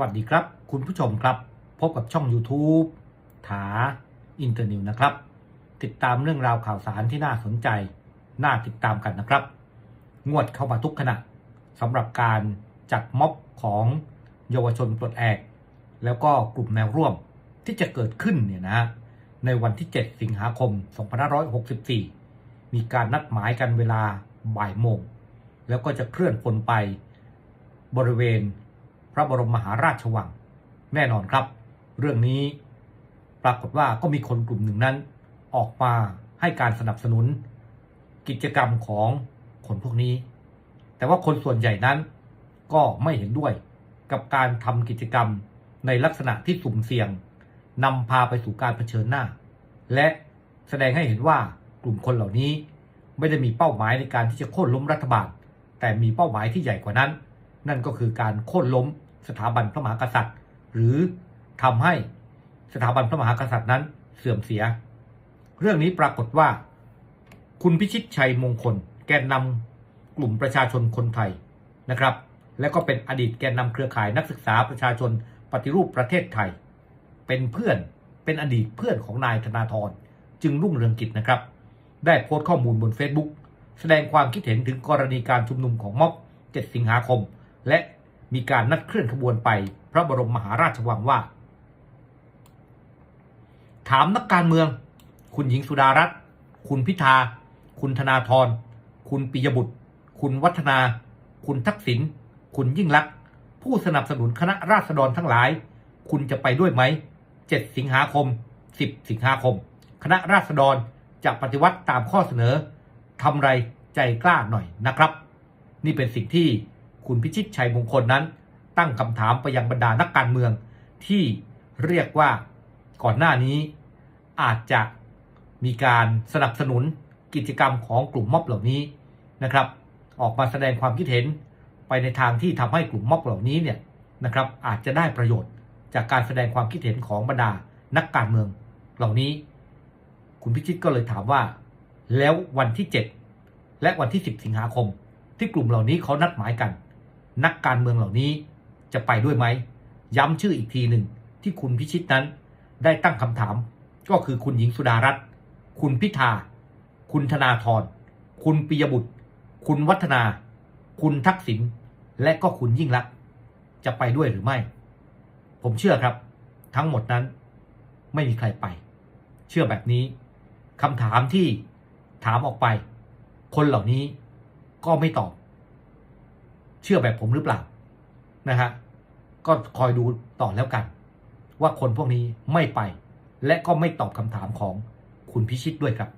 วัสดีครับ คุณผู้ชมครับ พบกับช่อง YouTube ถาอินเตอร์นิวนะครับ ติดตามเรื่องราวข่าวสารที่น่าสนใจ น่าติดตามกันนะครับ งวดเข้ามาทุกขณะสำหรับการจัดม็อบของเยาวชนปลดแอก แล้วก็กลุ่มแนวร่วมที่จะเกิดขึ้นเนี่ยนะฮะในวันที่ 7 สิงหาคม 2564 มีการนัดหมายกันเวลาบ่ายโมง แล้วก็จะเคลื่อนพลไปบริเวณ พระบรมมหาราชวัง แน่นอนครับ เรื่องนี้ปรากฏว่าก็มีคนกลุ่มหนึ่งนั้น ออกมาให้การสนับสนุน กิจกรรมของคนพวกนี้ แต่ว่าคนส่วนใหญ่นั้นก็ไม่เห็นด้วยกับการทำกิจกรรมในลักษณะที่สุ่มเสี่ยงนำพาไปสู่การเผชิญหน้า และแสดงให้เห็นว่ากลุ่มคนเหล่านี้ไม่ได้มีเป้าหมายในการที่จะโค่นล้มรัฐบาล แต่มีเป้าหมายที่ใหญ่กว่านั้น นั่นก็คือการโค่นล้ม สถาบันพระมหากษัตริย์ หรือทำให้สถาบันพระมหากษัตริย์นั้นเสื่อมเสีย เรื่องนี้ปรากฏว่า คุณพิชิตชัยมงคล แกนนำกลุ่มประชาชนคนไทยนะครับ และก็เป็นอดีตแกนนำเครือข่ายนักศึกษาประชาชนปฏิรูปประเทศไทย เป็นเพื่อนเป็นอดีตเพื่อนของนายธนาธรจึงรุ่งเรืองกิจนะครับ ได้โพสต์ข้อมูลบน Facebook แสดงความคิดเห็นถึงกรณีการชุมนุมของม็อบ 7 สิงหาคม และ มีการนัดเคลื่อนขบวนไปพระบรมมหาราชวังว่า ถามนักการเมือง คุณหญิงสุดารัตน์คุณพิธา คุณธนาธรคุณปิยบุตร คุณวัฒนา คุณทักษิณคุณยิ่งลักษณ์ผู้สนับสนุนคณะราษฎรทั้งหลาย คุณจะไปด้วยไหม 7 สิงหาคม 10 สิงหาคม คณะราษฎรจะปฏิวัติตามข้อเสนอทำไรใจกล้าหน่อยนะครับ นี่เป็นสิ่งที่ คุณพิชิตชัยมงคลนั้น ตั้งคำถามไปยังบรรดานักการเมือง ที่เรียกว่าก่อนหน้านี้อาจจะมีการสนับสนุนกิจกรรมของกลุ่มม็อบเหล่านี้นะครับ ออกมาแสดงความคิดเห็นไปในทางที่ทำให้กลุ่มม็อบเหล่านี้เนี่ยนะครับอาจจะได้ประโยชน์จากการแสดงความคิดเห็นของบรรดานักการเมือง เหล่านี้ คุณพิชิตก็เลยถามว่า แล้ววันที่ 7 และวันที่ 10 สิงหาคม ที่กลุ่มเหล่านี้เขานัดหมายกัน นักการเมืองเหล่านี้จะไปด้วยไหม ย้ำชื่ออีกทีหนึ่งที่คุณพิชิตนั้นได้ตั้งคำถาม ก็คือคุณหญิงสุดารัตน์ คุณพิธา คุณธนาธร คุณปิยบุตร คุณวัฒนา คุณทักษิณ และก็คุณยิ่งลักษณ์จะไปด้วยหรือไม่ ผมเชื่อครับ ทั้งหมดนั้นไม่มีใครไป เชื่อแบบนี้คำถามที่ถามออกไป คนเหล่านี้ก็ไม่ตอบ เชื่อแบบผมหรือเปล่านะฮะก็คอยดูต่อแล้วกัน ว่าคนพวกนี้ไม่ไป และก็ไม่ตอบคำถามของคุณพิชิตด้วยครับ